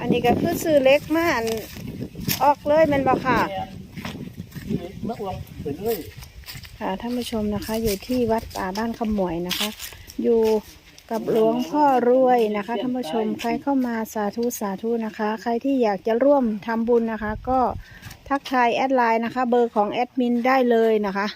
อันนี้ก็คือซื้อเล็กมาอันออกเลยมันบ่ค่ะ มะอวงไปเลยค่ะท่านผู้ชมนะคะ อยู่ที่วัดป่าบ้านขมวยนะคะ อยู่กับหลวงพ่อรวยนะคะท่านผู้ชมใครเข้ามาสาธุสาธุนะคะ ใครที่อยากจะร่วมทำบุญนะคะ ก็ทักทายแอดไลน์นะคะ เบอร์ของแอดมินได้เลยนะคะ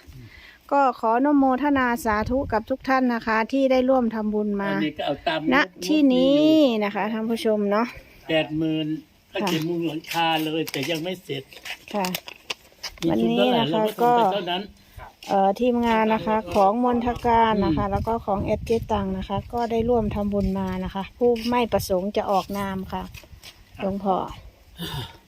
ก็ขอนโมทนาสาธุกับทุกท่านนะคะ ที่ได้ร่วมทำบุญมา อันนี้ก็เอาตามณที่นี้นะคะท่านผู้ชมเนาะ แปดหมื่นก็ค่ะเก็บมุงหลังคาเลย แต่ยังไม่เสร็จค่ะ มีวันชุดนี้เท่าไหร่นะคะเราก็ก็ทำไปเท่านั้น เอ่อทีมงานนะคะของมนทการนะคะอืมแล้วก็ของเอสเจตังนะคะ ก็ได้ร่วมทำบุญมานะคะ ผู้ไม่ประสงค์จะออกนามค่ะหลวงพ่อ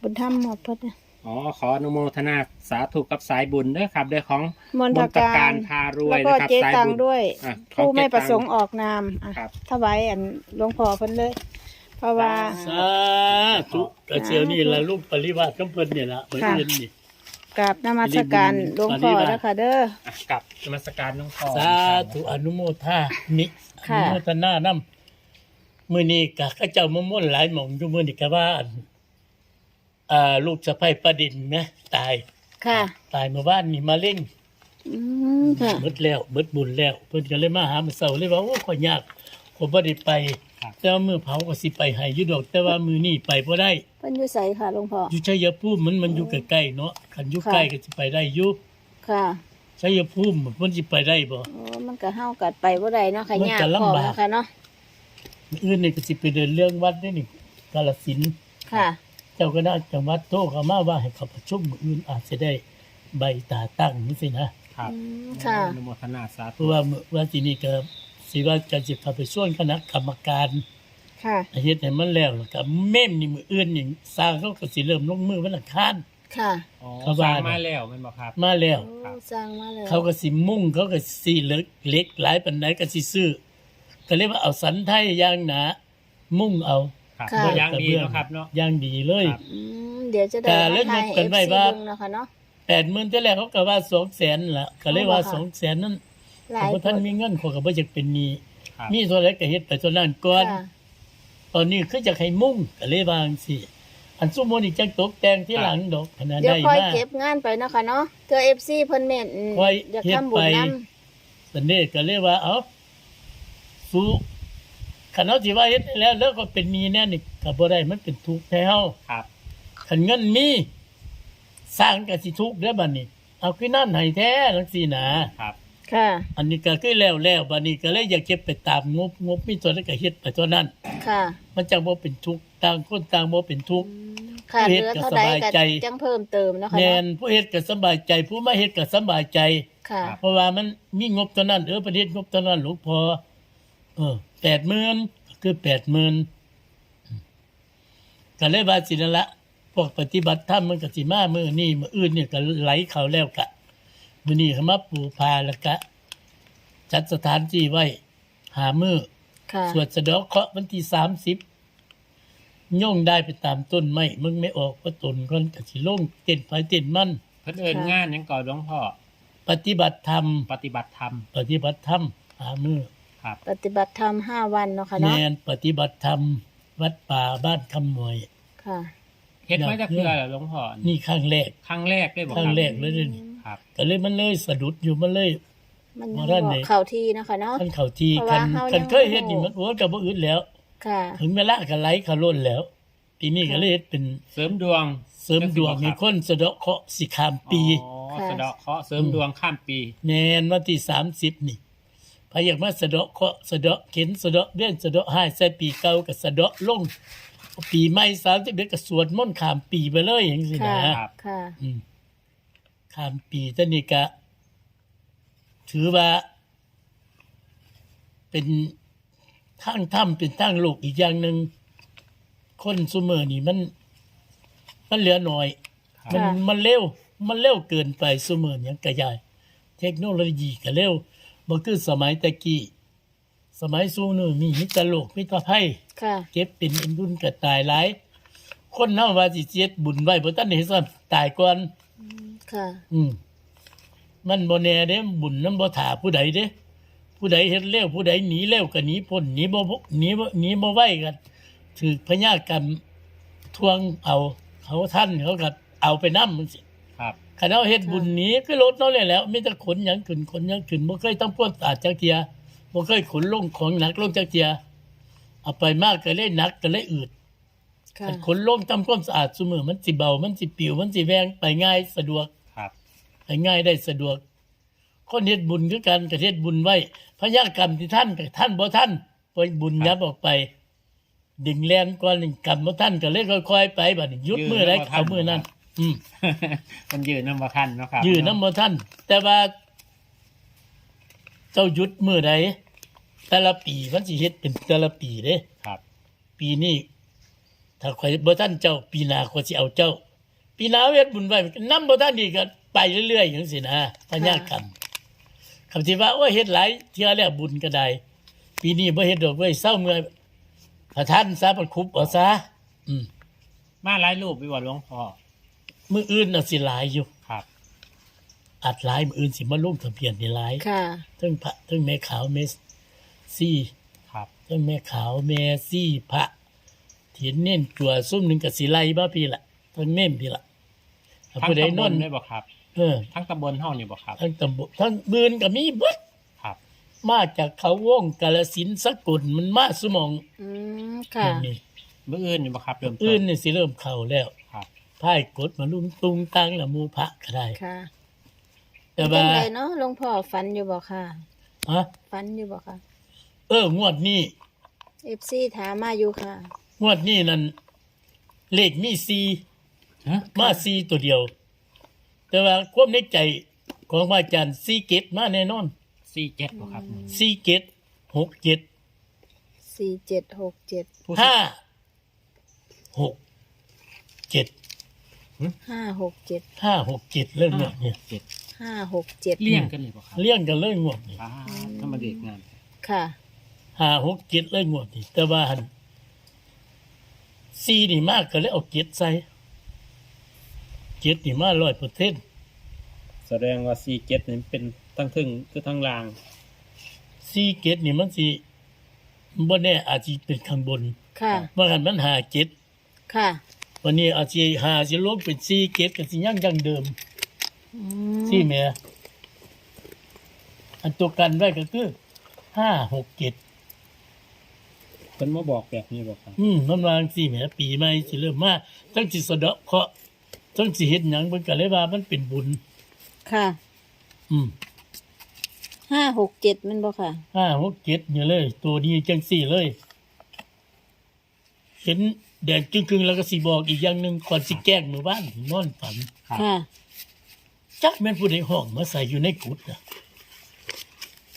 บุญธรรมหมดพดเนี่ย อ๋อขออนุโมทนาสาธุกับสายบุญด้วยครับด้วยของมนมทนตการการพารวยแล้วก็นะครับเจสายตังบุญ ด้วย อะของผู้ไม่เจ๊ตังประสงค์ออกนามอะครับ ถวายอันหลวงพ่อเพิ่นเลย เพราะว่า สาธุกระเชียวนี่ละลูกปริวาสกำเพิ่นเนี่ยละเหมือนค่ะเย็นนี่ กราบนมัสการหลวงพ่อนะคะเด้อ อะกับนมัสการน้องพ่อสาธุอนุโมทามิอค่ะ นุโมทนานำมื้อนี้ก็เขาเจ้ามาม่วนหลายหม่องอยู่มื้อนี้ก็ว่าอัน อ่าลูกสะใภ้ประดินนะตาย ค่ะ ตายเมื่อวานนี่มาเล่งอืมค่ะ เบิดแล้วเบิดบุญแล้ว เพิ่นก็เลยมาหามื้อเช้าเลยว่าโอ้ขอยยากผมบ่ได้ไป แต่ว่ามื้อเผาก็สิไปให้อยู่ดอก แต่ว่ามื้อนี้ไปบ่ได้ เพิ่นอยู่ไสค่ะหลวงพ่อ อยู่ชัยภูมิมันมันอยู่ใกล้ๆเนาะคันอยู่ค่ะใกล้ก็สิไปได้อยู่ค่ะชัยภูมิมันสิไปได้บ่ โอ้มันก็เฮากัดไปบ่ได้เนาะค่ะมันยากจะพอลำบากนะคะเนาะมื้ออื่นนี่ก็สิไปเดินเรื่องวัดนี่นี่กาฬสินธุ์ค่ะ เจ้าคณะจังหวัดโทรเข้ามาว่าให้เขาประชุมมื้ออื่นอาจจะได้ใบตาตั้งนี่สินะครับอืมค่ะ อนุโมทนาสาเพธุราะว่ามื้อว่าที่นี่ก็สิว่าจะสิเข้าไปส่วนคณะกรรมการค่ะ เฮ็ดให้มันแล้วแล้วก็เม่มนี่มืออื่นนี่สร้างเขาก็สิเริ่มลงมือวันอังคาร ค่ะอ๋อเขาสว่าร้างมาแล้วแมันบอกครับ มาแล้ว โอ้สร้างมาแล้วเขาก็สิมุ่งเขาก็สิเล็กเล็กหลายปานใดก็สิซื้อก็เรียกว่าเอาสันไทยอย่างหนา มุ่งเอา ครับค่ะก็ยังดีเนาะครับเนาะ อย่างดีเลย ครับ อืมเดี๋ยวจะได้แต่มาเล่นถ่ายกันไว้ให้ FC ว่าเบิ่งนะคะเนาะ80,000แต่แรกเขาก็ว่า200,000ล่ะก็เลยว่าอ๋อเหรอคะ200,000นั้นหลายเพราะท่านมีเงินเขาก็บ่อยากเป็นหนี้ครับ มีเท่าไหร่ก็เฮ็ดไปเท่านั้นก่อน ค่ะ ตอนนี้คือจะให้มุ่งก็เลยว่าจังซี่อันซุมื้อนี้จังตกแต่งที่หลังดอกขนาดเดี๋ยวได้ค่อยมา เก็บงานไปเนาะค่ะเนาะเธอ FC เพิ่นเม่นอืมค่อยอยากเฮ็ดทำบุญไป นํสันเดชก็เลยว่าเอ้าสู้ ขันเอาสิว่าเฮ็ดได้แล้วแล้วก็เป็นหนี้แน่นี่ก็บ่ได้มันเป็นทุกข์แท้เฮาครับคันเงินมีสร้างก็สิทุกข์เด้อบัดนี้ เอาคือนั่นให้แท้จังซี่นะครับ ค่ะ อันนี้ก็คือแล้วแล้วบัดนี้ก็เลยอยากเก็บไปตามงบงบมีตัวนั้นก็เฮ็ดไปตัวนั้น ค่ะ มันจังบ่เป็นทุกข์ต่างคนต่างบ่เป็นทุกข์ ค่ะผู้เหเฮ็ดลือก็เท่าสใดบายก็ใจจังเพิ่มเติมเนาะค่ะแม่เนาะนผู้เฮ็ดก็สบายใจ ผู้มาเฮ็ดก็สบายใจ ค่ะ เพราะว่ามันมีงบตัวนั้นเออประเทศงบตัวนั้นหลวงพอ เออแปดหมื่นคือแปดหมื่นก็เลยว่าสินั่นละพวกปฏิบัติธรรมมันก็สิมามือนี่มืออื่นเนี่ยก็ไหลเขาแล้วกะมือนี่เขามาปูพาแล้วกะ จัดสถานที่ไว้ หามือค่ะสวดสะเดอกเคราะห์วันที่สามสิบย่องได้ไปตามต้นไม้มึงไม่ออกก็ตนก็กสิลงเต้นไปเต้นมันเพิ่นเอิ้นงานหยังก่อนหลวงพ่อปฏิบัติธรรม ปฏิบัติธรรม ปฏิบัติธรรมหามือ ครับปฏิบัติธรรมห้าวันเนาะค่ะแนเนาะนปฏิบัติธรรมวัดป่าบ้านคำหมวย ค่ะเฮ็ดมาจากเพื่อเหรอหลวงพ่อนี่ครั้งแรกครั้งแรกได้บอกครั้คงรับแรกเลยนี่ครับ ก็เลยมันเลยสะดุดอยู่มันเลย มันบ่ยังทันบได้อกเข้าที่เนาะค่ะเนาะ คันเข่าทีเพราะคัว่านเฮาคันยังเคยเฮ็ดนี่มันโอ้ยกับบ่อื่นแล้ว ค่ะ ถึงเวลาก็ไหลเขาล้นแล้ว ทีนี้ก็เลยเฮ็ดเป็นเสริมดวงเสริมดวงให้คนสะเดาะเคราะห์สิข้ามปี อ๋อค่ะ สะเดาะเคราะห์เสริมดวงข้ามปี แน่นวันที่30นี่ พอยากมาสะเดาะเคราะห์สะเดาะเข็นสะเดาะเดือนสะเดาะหายใส่ปีเก่าก็สะเดาะลงปีใหม่31ก็สวดมนต์ข้ามปีไปเลยจังซี่ค่ะนะค่ะอืมข้ามปีตอนนี้ก็ถือว่า เป็นทางถ้ำเป็นทางโลกอีกอย่างหนึ่งคนซุเมอร์นี่มัน มันเหลือหน่อย มันค่ะมันเร็ว มันเร็วเกินไปซุเมอร์อย่างกระยาย เทคโนโลยีก็เร็ว บ่คือสมัยตะกี้ สมัยซูนี่มีมิตรโลกมิตรภัยค่ะ เก็บเป็นอันบุญก็ตายหลาย คนเฮาว่าสิเจ็ดบุญไว้บ่ทันได้ซ้ำตายก่อน ค่ะ อืมมันบ่แน่เด้บุญนำบ่ถาผู้ใดเด้ ผู้ใดเฮ็ดเร็วผู้ใดหนีเร็วก็หนีพ้นหนีบ่หนีบ่หนีบ่ไหวกันถือพญากรรมทวงเอาเขาท่านเขาก็เอาไปนํมันสิค รับคันเอาเฮ็ดบุญหนี้ก็ลดน้อยเลยแหล้วมีแต่ขนหยังขึ้นขนหยังขึ้นบ่เคยต้องพ่นสะอาดจักเทียบ่เคยขนลงของหนักลงจักเทียเอาไปมากก็เลยหนักก็เลยอืดค่ะคันขนลงทำความสะอาดซุมื้อมันสิเบามันสิปิวมันสิแวงไปง่ายสะดวกครับ ไปง่ายได้สะดวกคนเฮ็ดบุญคือกันก็เฮ็ดบุญไว้พญากรรมที่ท่านกับท่านบ่ท่านปล่อยบุญยับออกไป ดึงแรงก่อนหนึ่งกรรมบ่ท่านก็เลยค่อยๆไปบัดนี้หยุดมือใดก็เอามือนั้น อืมมันยืนน้ำมาคันเนาะครับยืนน้ำบ่ท่าน แต่ว่า เจ้าหยุดมือใดแต่ละปีมันสิเฮ็ดเป็นแต่ละปีเด้ครับ ปีนี้ถ้าข่อยบ่ท่านเจ้า ปีหน้าข่อยสิเอาเจ้า ปีหน้าเฮ็ดบุญไว้นำบ่ท่านอีกก็ไปเรื่อยๆจังซี่นะพญากรรมคำที่ว่าโอ้ยเฮ็ดหลายเที่ยแล้วบุญก็ได้ปีนี้บ่เฮ็ดดอกเว้ยเศร้าเมื่อยพระท่านซะมันคุบเอาซะอืมมาหลายรูปไปว่าหลวงพ่อ มื้ออื่นน่ะสิหลายอยู่ ครับ อัดหลายมื้ออื่นสิมาลงทะเบียนนี่หลายค่ะ ทั้งพระทั้งแม่ขาวแม่ซี่ครับ ทั้งแม่ขาวแม่ซี่พระเถียนเน้นตัวซุ่มหนึ่งกับสีไลบ้าพี่ละทั้งเม่มพี่ละถ้าทั้งผู้ใดตำบนลนด้วยบ่ครับ เออ ทั้งตำบลห้องนี่บ่ครับ ทั้งตำบลทั้งบืนกับมีเบิดครับ มาจากเขาวงกาลสินธุ์สกุลมันมาสมองอืมค่ะ นี่เมื่ออื่นนี่บ่ครับเริ่มต้อื่นนี่สิเริ่มเข้าแล้ว ครับ พ่ายกดมาลุงตุงตังละหมูพระก็ได้ค่ะแต่เป็ว่านไรเนาะหลวงพ่อฝันอยู่บ่ค่ะฮะฝันอยู่บ่ค่ะเอองวดนี้เอฟซีถามมาอยู่ค่ะงวดนี้นั่นเลขมีซีฮะมาซีตัวเดียว แต่ว่าความในใจของพระอาจารย์ซีเกตมาแน่นอนสี่เจ็ดบ่ครับซีเกตหกเจ็ดสี่เจ็ดหกเจ็ดผู้ห้าหกเจ็ด ห้าหกเจ็ดห้าหกเจ็ดเรื่องงวดเนี่ยเจ็ดห้าหกเจ็ดเลี่ยงกันเลยบ่ครับเลี่ยงกันเรื่องงวดนี่ป้าธรรมเด็กงานค่ะห้าหกเจ็ดเรื่องงวดนี่แต่ว่าหันซีนี่มากก็เลยเอาเจ็ดใส่เจ็ดนี่มาร้อยเปอร์เซ็นต์แสดงว่าสี่เจ็ดนี่เป็นทั้งทึ่งคือทั้งลางซีเจ็ดนี่มันสิบ่แน่อาจจะเป็นข้างบนค่ะว่าหันมันหาเจ็ดค่ะ วันนี้อาจจะหาสิลบเป็นซีเจ็ดกับสิยังยังเดิมอืมซี่แม่อันตัวกันไว้ก็คือห้าหกเจ็ดเพิ่นมาบอกแบบนี้บ่ครับ อืมมันวางสี่แหมปีใหม่สิเริ่มมาตั้งสิสะเดาะเคราะห์ตั้งสิเฮ็ดหยังเพิ่นก็เลยว่ามันเป็นบุญ ค่ะอืมห้าหกเจ็ดมันบ่ค่ะ ห้าหกเจ็ดนี่เลย ตัวนี้จังสี่เลย เห็น แดงจึงๆแล้วก็สิบอกอีกอย่างหนึ่งก่อนสิแกล้งมือบ้านนอนฝันครับค่ะจักแม่นผู้ใดห้องมาใส่อยู่ในกุฏน่ะ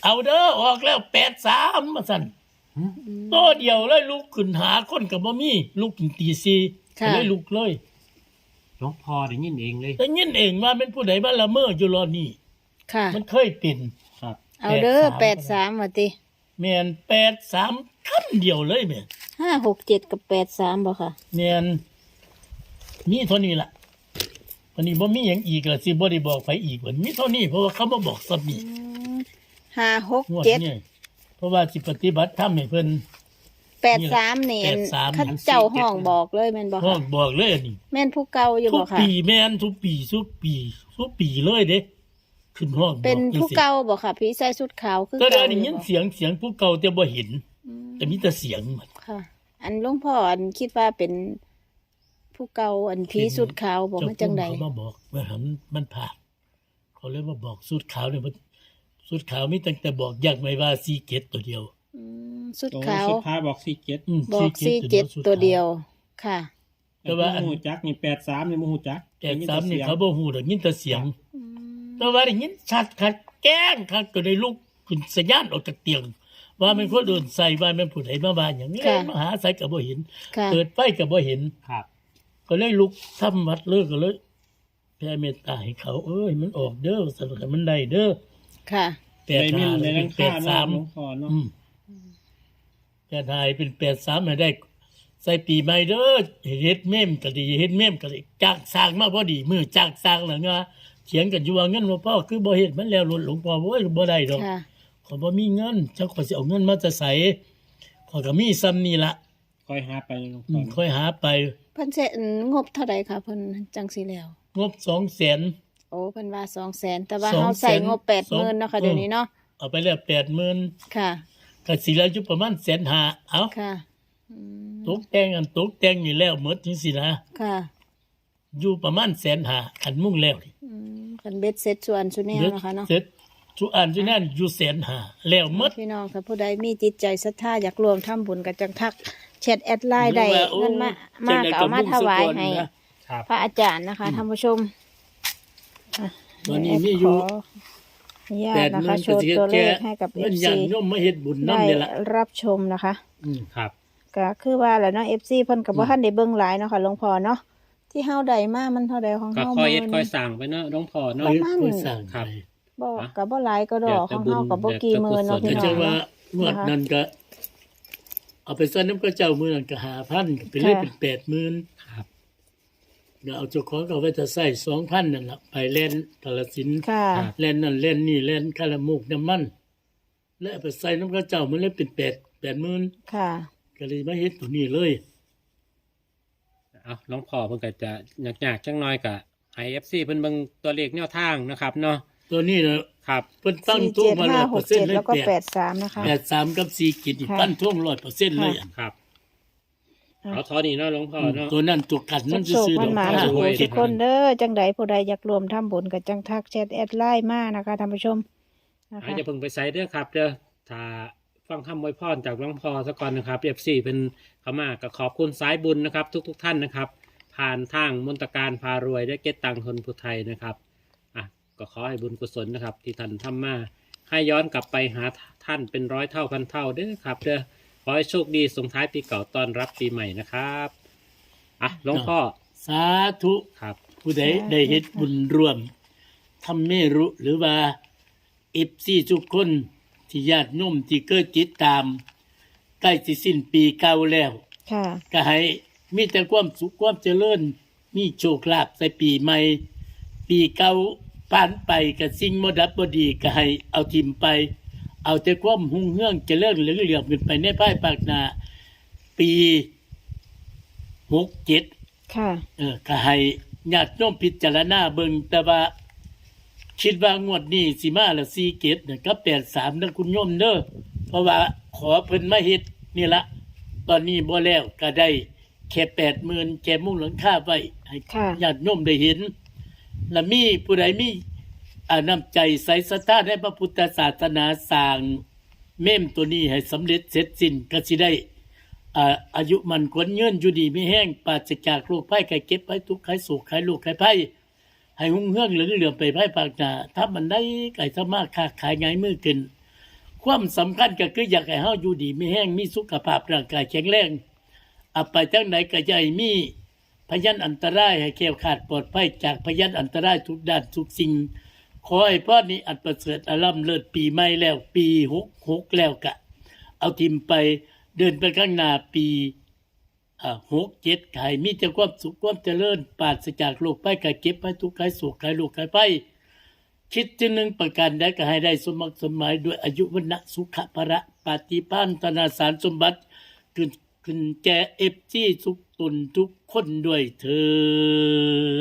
เอาเด้อออกแล้วแปดสามมาสั่นตัวเดียวเลยลุกขึ้นหาคนกับบ่มีลุกถึงตีสี่ค่ะก็เลยลุกเลยหลวงพ่อได้ยินเองเลย แต่ยินเองว่าเป็นผู้ใดบ้านละเมออยู่รอนี่ค่ะ มันเคยเป็น ครับ เอาเด้อแปแปดดสาสามมว่ติ แมนแปดสามคำเดียวเลยแมน ห้าหกเจ็ดกับแปดสามบ่ค่ะแมนมีเท่านี้ล่ะวันนี้บ่มีอย่างอีกละสิบ่ได้บอกไปอีกวันมีเท่านี้เพราะว่าเขามาบอกสับนี้ห้าหกงวดเจ็ดนี้เพราะว่าสิปฏิบัติธรรมให้เพิ่น แปดสามนี่แปดสาม เข้าเจ้าห้องบอกเลยแม่นบ่ห้อค่ะงบอกเลยอันนี่ แม่นผู้เก่าอยู่ทุบ่กค่ะ ปีแม่นทุกปีทุกปีทุกปีเลยเด้ขึ้นห้องบอกเป็นจังผู้ซี้เก่าบ่ค่ะพี่ใส่ชุดขาวคือก็ได้เก่าได้ยินบ่เสียงเสียงผู้เก่าแต่บ่เห็นอืมแต่มีแต่เสียงมันค่ะ อันหลวงพ่ออันคิดว่าเป็นผู้เก่าอันผีสุดขาวบอกว่าจังใดเจ้าภูมิเขามาบอกว่าหันมันผ่านเขาเลยมาบอกสูตรขาวเนี่ยมันสูตรขาวมีตั้งแต่บอกอยากไม่ว่าซีเกตตัวเดียวอืมสุดโอ้ขาวสุดท้ายบอกสี่เจ็ดอืมบอก4สี่เจ็ดสูขตัวเดียว ค่ะ แต่ว่าอันมูจักนี่แปดสามนี่มูจักแต่สามนี่เขาบ่ฮู้ดอกยินแต่เสียงอืมแต่ว่าได้ยินชัดคัดแกล้งคัดก็ได้ลุกขึ้นสะยานออกจากเตียง ว่ามันคนโดนใส่ว่ามันผู้ใดมาบ้านอย่างนี้มาหาใส่ก็บ่เห็นค่ะเปิดไฟก็บ่เห็น ครับ ก็เลยลุกทำวัดเลิกก็เลยแผ่เมตตาให้เขา เอ้ยมันออกเด้อสรุปให้มันได้เด้อค่ะ แปดได้มิหานในเป็รันงแปค่าดเนาะสามหลวงพ่อเนาะอืมแปดหายเป็นแปดสามให้ได้ ใส่ปีใหม่เด้อเฮ็ดเม่มก็ดีเฮ็ดเม่มก็ดีจ้างสร้างมาพอดีมือจ้างสร้างแล้วงาเถียงกันอยู่ว่าเงินบ่พอคือบ่เฮ็ดมันแล้วหลวงหลวงพ่อโอ้ยบ่ได้ดอก ค่ะ ขอยบ่มีเงินจักขอยสิเอาเงินมาจะใส่ขอยก็มีซ้ำนี่ละค่อยหาไปหลวงอืพ่อมค่อยหาไปเพิ่นเสร็จงบเท่าใดค่ะเพิ่นจังสิแล้ว งบสองแสน โอ้เพิ่นว่า200,000แต่ว่า200,000เฮาใส่งบสอง80,000เนาะค่ะเดี๋ยวนี้เนาะเอาไปแล้วแปดหมื่นค่ะ ก็สิแล้วอยู่ประมาณแสนหาเอาค่ะอืมตกแต่งอันตกแต่งนี่แล้วหมดจังสินะค่ะอยู่ประมาณแสนหาคันมุ่งแล้วนี่อืมคันเบ็ดเสร็จส่วนสุแนวเนาะค่ะเนาะ เสร็จ ทุกอันที่นั่นอยู่แสนหาแล้วหมดพี่น้องถ้าผู้ใดมีจิตใจศรัทธาอยากรวมทำบุญก็จังทักแชทแอดไลน์ได้หรือว่าโอ้เงินมามาก็เอามาถวายให้ครับพระอาจารย์นะคะท่านผู้ชมอะตอนนี้มีอยู่ขออนุญาแปตดนะหมื่คะนโชก็ว์สิตัวเลแก่ขให้กับเอเงินฟยัซีนโยมมาเฮ็ดบุญได้นำนี่ล่ะรับชมนะคะอืมครับก็คือว่าแหล้วเนาะเอฟซีเพิ่นกับว่าท่านได้เบิ่งหลายเนาะค่ะหลวงพ่อเนาะที่เฮาได้มามันเท่าใดของก็เฮาค่อยเอ็ดมื้ค่อยนี้สั่งไปเนาะหลวงพ่อเนาะประมาณค่อยสร้างครับไป บ่ฮะก็บ่หลายก็ดอกของเฮาก็บ่กี่หมื่นเนาะเดี๋พี่ยวน้จะองแต่ว่าเนาะงวดนั้นก็ เอาไปซ่อนน้ำก็เจ้ามือนั่นก็หาพันก็ไปเลยค่ะเป็นแปดหมื่นครับเดี๋ยวเอาเจ้าของก็เอาไปจะใส่สองพันนั่นแหละไปเล่นกาลสินธุ์ค่ะเล่นนั่นเล่นนี่เล่นคารามุกน้ำมันแล้วเอาไปใส่น้ำก็เจ้ามันเลยเป็นแปดแปดหมื่นค่ะก็เลยมาเฮ็ดตัวนี้เลยเอาหลวงพ่อเพิ่นก็จะยากๆจังน้อยก็ให้ FC เพิ่นเบิ่งตัวเลขแนวทางนะครับเนาะ ตัวนี้นะครับ เพิ่นตั้งสี่ทุ่งเจ็ดมาห้าร้อยหเปอกร์เจ็เซ็นดต์เลยแล้วก็แปแปดดสามนะคะ แปดสามกับสี่กิจนี่ค่ะปั้นทุ่งร้อยเปอร์เซ็นต์เลยอะครับอะ เอาเท่านี้เนาะหลวงพ่อเนาะ ตัวนั้นตัวกัดมันสุขซื้อๆๆดมัอนกหมาห้าสุโอ้ขยทุกคนเด้อจังใดผู้ใดอยากรวมทำบุญก็จังทักแชทแอดไลน์มานะคะท่านผู้ชมนะอาคะ จะเพิ่งไปใส่เด้อครับเด้อถ้าฟังคำอวยพรจากหลวงพ่อสักก่อนนะครับ FC เป็นเขามาก็ขอบคุณสายบุญนะครับ ทุกๆทท่านนะครับ ผ่านทางมนตการพารวยได้เก็ตตังคนผู้ไทยนะครับอะ ก็ขอให้บุญกุศลนะครับ ที่ท่านทำมา ให้ย้อนกลับไปหาท่านเป็นร้อยเท่าพันเท่าเด้อครับเด้อขอให้โชคดีส่งท้ายปีเก่าต้อนรับปีใหม่นะครับอะหลวงพ่อสาธุครับ ผู้ใดได้เฮ็ดบุญร่วมทำเมรุหรือว่าเอฟซีทุกคนที่ญาติโยมที่เกิดติดตาม ใกล้สิสิ้นปีเก่าแล้ว ค่ะ ก็ให้มีแต่ความสุขความเจริญ มีโชคลาภใส่ปีใหม่ ปีเก่า ผ่านไปกับสิ่งบ่ดับบ่ดีก็ให้เอาทิมไป เอาแต่ความหุ่งเฮืองเจริญเหลืองเหลืองขึ้นไปในภายภาคหน้าปีหกเจ็ดค่ะ เออก็ให้ญาติโยมพิจารณาเบิ่งแต่ว่า คิดว่างวดนี้สิมาละ4เกตเนี่ยก็83นะคุณโยมเด้อเพราะว่าขอเพิ่นมาเฮ็ดนี่ละตอนนี้บ่แล้วก็ได้แค่80,000แค่มุงหลังคาไว้ให้ค่ะ ญาติโยมได้เห็น และมีผู้ใดมีน้ำใจใส่ศรัทธาในพระพุทธศาสนาสร้างเม่มตัวนี้ให้สำเร็จเสร็จสิ้นก็สิได้อาอายุมันควรเงินอยู่ดีไม่แห้งปราศจากโรคภัยไข้เก็บไว้ทุกข์ไข้โศกไข้โรคไข้ภัยให้หุ่งเฮืองเหลืองเหลือมไปไพ่ปากนาถ้ามันได้ไก่สามารถค้าขายง่ายมือขึ้น ความสำคัญก็คืออยากให้เฮาอยู่ดีไม่แห้งมีสุขภาพร่างกายแข็งแรงอาไปทางไหนก็จะให้มี พยันอันตรายให้แคล้วขาดปลอดภัยจากพยันอันตรายทุกด้านทุกสิ่ง ขอให้พ่อนี้อันประเสริฐอลัมเลิศปีใหม่แล้วปีหกหกแล้วกะ เอาทิมไปเดินไปข้างหน้าปีหกเจ็ดไข่มีแต่ความสุขความเจริญปราศจากโรคภัยไข้เก็บไปทุกข์ไข้โศกไข้โรคไข้ภัยคิดที่หนึ่งประการใดก็ให้ได้สมมักสมหมายด้วยอายุวันะสุขภระปฏิพันธนาสารสมบัติขึ้นขึ้นแก่เอฟจีทุก ตนทุกคนด้วยเถิ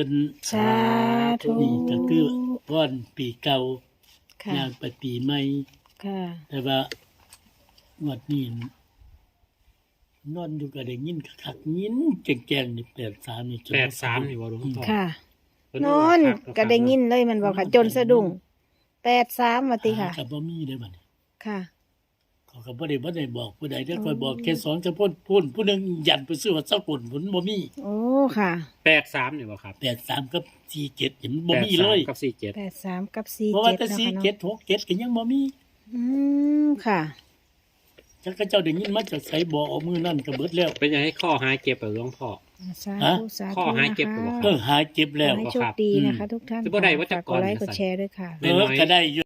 นสาธุนี่ก็คือพ่อนปีเก่าค่ะย่างไปปีใหม่ ค่ะ แต่ว่างวดนี้นอนอยู่ก็ได้ยินคักๆยินแก่งๆนี่แปดสามนี่จนแปดสามนี่บ่หลวงพ่อค่ะ เพิ่นอนว่าคัก็ได้ยินเลยมันบอกค่ะ จนสะดุ้งแปดสามมาติค่ะกับบ่มีได้อบัดนี้ ค่ะเขา ก็บ่ได้บ่ได้บอกผู้ใดได้คอยบอกแค่สองจะพ่นพ่นผู้หนึงยันไปซื้อว่าเจ้าคนผลบ่มีโอ้ค่ะแปดสามนี่บ่ครับแปดสามกับสี่เจ็ดนี่มันบ่มีเลยแปดสากับสี่เจ็ดแปดสามกับสี่เพราะว่าเจ็ดแต่นะสี่คะเนาะเจ็ดหกเจ็ดก็ยังบ่มีอืมค่ะจักก็เจ้าได้ยินมาจากไสบ่เอามือนั่นก็เบิดแล้ว เป็นยังให้ข้อหายเก็บเหรอหลวงพ่อ สาฮะธุสาข้อธุหานะยเจ็บหรือเปล่าคะเออหาเจ็บขอแล้วให้โชคดีนะคะทุกท่านจะบ่ได้ว่าจะฝากกก่อนดไลค์จะกดใส่แชร์ด้วยค่ะ เออก็ได้อยู่